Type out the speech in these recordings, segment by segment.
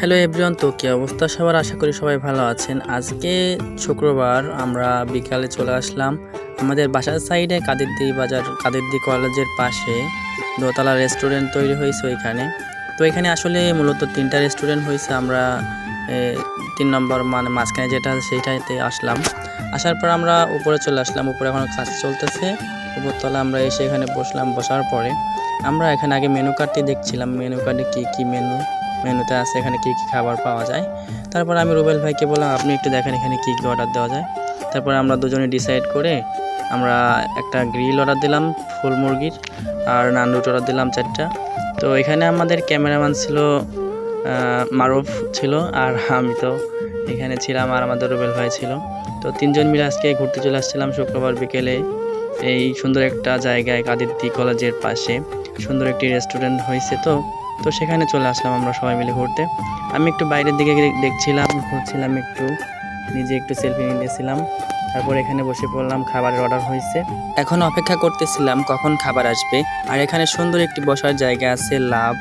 Hello everyone তো কি অবস্থা সবার? আশা করি সবাই ভালো আছেন। আজকে শুক্রবার, আমরা বিকালে চলে আসলাম আমাদের বাসার সাইডে কাদেরদি বাজার কাদেরদি কলেজের পাশে। দোতলা রেস্টুরেন্ট তৈরি হয়েছে ওইখানে। তো এখানে আসলে মূলত তিনটা রেস্টুরেন্ট হয়েছে। আমরা তিন নম্বর মানে মাঝখানে যেটা সেইটাতে আসলাম। আসার পর আমরা উপরে চলে আসলাম। উপরে এখন কাজ চলতেছে। উপরতলা আমরা এসে এখানে বসলাম। বসার পরে আমরা এখানে আগে মেনু কার্ডটি দেখছিলাম। মেনু কার্ডে কী কী মেনু মেনুতে আছে এখানে কী কী খাবার পাওয়া যায়। তারপর আমি রুবেল ভাইকে বললাম, আপনি একটু দেখেন এখানে কী কী অর্ডার দেওয়া যায়। তারপর আমরা দুজনে ডিসাইড করে আমরা একটা গ্রিল অর্ডার দিলাম, ফুল মুরগির, আর নান রুটি অর্ডার দিলাম চারটা। তো এখানে আমাদের ক্যামেরাম্যান ছিল মারুফ ছিল, আর আমি তো এখানে ছিলাম আর আমাদের রুবেল ভাই ছিল। তো তিনজন মিলে আজকে ঘুরতে চলে আসছিলাম শুক্রবার বিকেলে। এই সুন্দর একটা জায়গায় কাদিরদি কলেজের পাশে। সুন্দর একটি রেস্টুরেন্ট হয়েছে তো। তো সেখানে চলে আসলাম আমরা সবাই মিলে ঘুরতে। আমি একটু বাইরের দিকে দেখছিলাম, ঘুরছিলাম একটু, নিজে একটু সেলফি নিতেছিলাম। তারপর এখানে বসে পড়লাম, খাবারের অর্ডার হয়েছে। এখন অপেক্ষা করতেছিলাম কখন খাবার আসবে। আর এখানে সুন্দর একটি বসার জায়গা আছে, লাভ।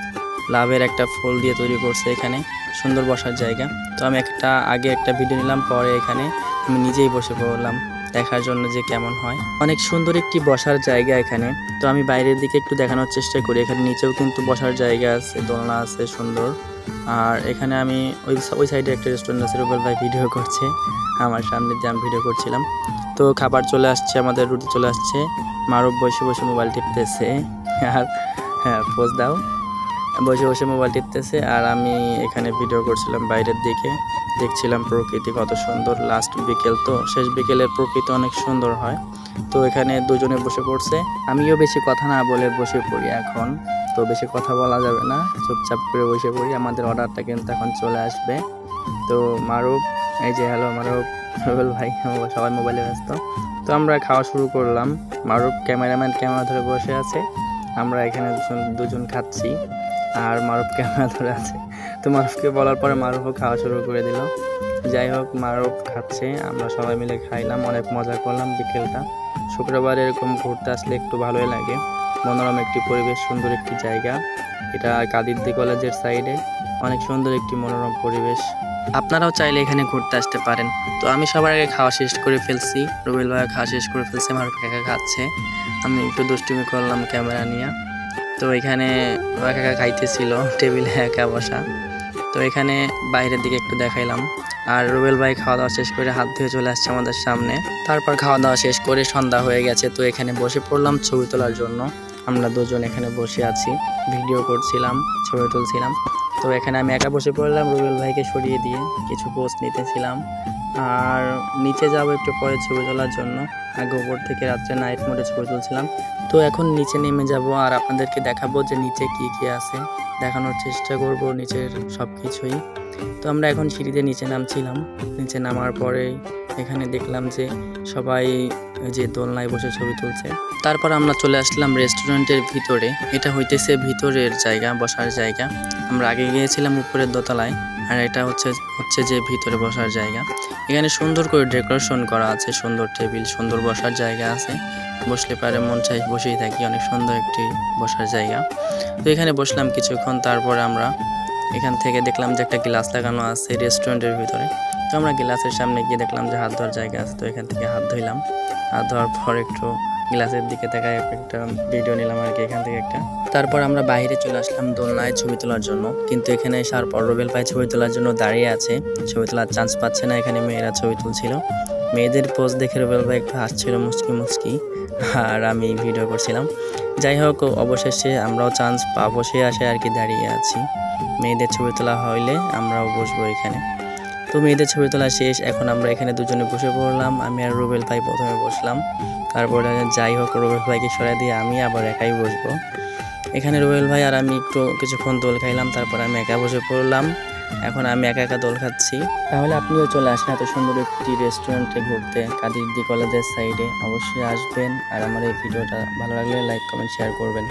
লাভের একটা ফুল দিয়ে তৈরি করছে এখানে, সুন্দর বসার জায়গা। তো আমি একটা, আগে একটা ভিডিও নিলাম, পরে এখানে আমি নিজেই বসে পড়লাম। দেখার জন্য যে কেমন হয়। অনেক সুন্দর একটি বসার জায়গা এখানে। তো আমি বাইরের দিকে একটু দেখানোর চেষ্টা করি। এখানে নিচেও কিন্তু বসার জায়গা আছে, দোলনা আছে, সুন্দর। আর এখানে আমি ওই ওই সাইডে একটা রেস্টুরেন্ট আছে, রুবেল ভাই ভিডিও করছে। আমার সামনে দিয়ে আমি ভিডিও করছিলাম। তো খাবার চলে আসছে, আমাদের রুটি চলে আসছে। মারব বসে বসে মোবাইল টিপতেছে। আর হ্যাঁ পোজ দাও। বসে বসে মোবাইল টিপতেছে আর আমি এখানে ভিডিও করছিলাম বাইরের দিকে। দেখছিলাম প্রকৃতি কত সুন্দর। লাস্ট বিকেল তো, শেষ বিকেলের প্রকৃতি অনেক সুন্দর হয়। তো এখানে দুজনে বসে পড়ছে। আমিও বেশি কথা না বলে বসে পড়ি এখন। তো বেশি কথা বলা যাবে না। চুপচাপ করে বসে পড়ি। আমাদের অর্ডারটা কিন্তু এখন চলে আসবে। তো মারুফ, এই যে হ্যালো মারুফ, রুবেল ভাই সবাই মোবাইলে ব্যস্ত। তো আমরা খাওয়া শুরু করলাম। মারুফ ক্যামেরাম্যান ক্যামেরা ধরে বসে আছে? আমরা এখানে দুজন দুজন খাচ্ছি। আর মারুফ ক্যামেরা ধরে আছে? তো মারুফকে বলার পরে মারুফও খাওয়া শুরু করে দিল। যাই হোক, মারুফ খাচ্ছে, আমরা সবাই মিলে খাইলাম, অনেক মজা করলাম বিকেলটা। শুক্রবার এরকম ঘুরতে আসলে একটু ভালোই লাগে। মনোরম একটি পরিবেশ, সুন্দর একটি জায়গা। এটা কাদিরদি কলেজের সাইডে। অনেক সুন্দর একটি মনোরম পরিবেশ। আপনারাও চাইলে এখানে ঘুরতে আসতে পারেন। তো আমি সবার আগে খাওয়া শেষ করে ফেলছি। রুবেল ভাই খাওয়া শেষ করে ফেলছে, মারুফ একা খাচ্ছে। আমি একটু দুষ্টুমি করলাম ক্যামেরা নিয়ে। তো এখানে একা একা খাইতেছিল, টেবিলে একা বসা। তো এখানে বাইরের দিকে একটু দেখাইলাম। আর রুবেল ভাই খাওয়া দাওয়া শেষ করে হাত ধুয়ে চলে আসছে আমাদের সামনে। তারপর খাওয়া দাওয়া শেষ করে সন্ধ্যা হয়ে গেছে, তো এখানে বসে পড়লাম ছবি তোলার জন্য। আমরা দুজন এখানে বসে আছি, ভিডিও করছিলাম, ছবি তুলছিলাম। তো এখানে আমি একা বসে পড়লাম, রুবেল ভাইকে সরিয়ে দিয়ে কিছু পোস্ট নিতেছিলাম। আর নিচে যাব একটু পরে ছবি তোলার জন্য। আগে উপর থেকে রাত্রে নাইট মোডে ছবি তুলছিলাম। তো এখন নিচে নেমে যাব আর আপনাদেরকে দেখাবো যে নিচে কি কি আছে। দেখানোর চেষ্টা করব নিচের সব কিছুই তো আমরা এখন সিঁড়িতে নিচে নামছিলাম। নিচে নামার পরে এখানে দেখলাম যে সবাই যে দোলনায় বসে ছবি তুলছে। তারপর আমরা চলে আসলাম রেস্টুরেন্টের ভিতরে। এটা হইতেছে ভিতরের জায়গা, বসার জায়গা। আমরা আগে গিয়েছিলাম উপরের দোতলায়। আর এটা হচ্ছে হচ্ছে যে ভিতরে বসার জায়গা। এখানে সুন্দর করে ডেকোরেশন করা আছে, সুন্দর টেবিল, সুন্দর বসার জায়গা আছে। বসলে পারে মন চাই বসেই থাকি, অনেক সুন্দর একটি বসার জায়গা। তো এখানে বসলাম কিছুক্ষণ, তারপরে আমরা এখান থেকে দেখলাম যে একটা গ্লাস লাগানো আছে রেস্টুরেন্টের ভিতরে। তো আমরা গ্লাসের সামনে গিয়ে দেখলাম যে হাত ধোয়ার জায়গা আছে, তো এখান থেকে হাত ধুইলাম। ধোয়ার পর একটু গ্লাসের দিকে তাকায় একটা ভিডিও নিলাম আর কি এখান থেকে একটা। তারপর আমরা বাইরে চলে আসলাম দোলনায় ছবি তোলার জন্য। কিন্তু এখানে আসার পর রুবেল ভাই ছবি তোলার জন্য দাঁড়িয়ে আছে। ছবি তোলার চান্স পাচ্ছে না এখানে মেয়েরা ছবি তুলছিল। মেয়েদের পোজ দেখে রুবেল ভাই একটু হাসছিল, মুচকি মুচকি। আর আমি ভিডিও করছিলাম। যাই হোক, অবশেষে আমরাও চান্স পাবো, সে আসে আর কি দাঁড়িয়ে আছি। মেয়েদের ছবি তোলা হইলে আমরাও বসবো এখানে। তো মেয়েদের ছবি তোলা শেষ, এখন আমরা এখানে দুজনে বসে পড়লাম। আমি আর রুবেল ভাই প্রথমে বসলাম। তারপরে যাই হোক, রুবেল ভাইকে সরাই দিয়ে আমি আবার একাই বসবো। এখানে রুবেল ভাই আর আমি একটু কিছুক্ষণ দোল খাইলাম, তারপর আমি একা বসে পড়লাম। এখন আমি একা একা দোল খাচ্ছি। তাহলে আপনিও চলে আসেন এত সুন্দর একটি রেস্টুরেন্টে ঘুরতে, কাদিরদি কলেজের সাইডে অবশ্যই আসবেন। আর আমার এই ভিডিওটা ভালো লাগলে লাইক, কমেন্ট শেয়ার করবেন।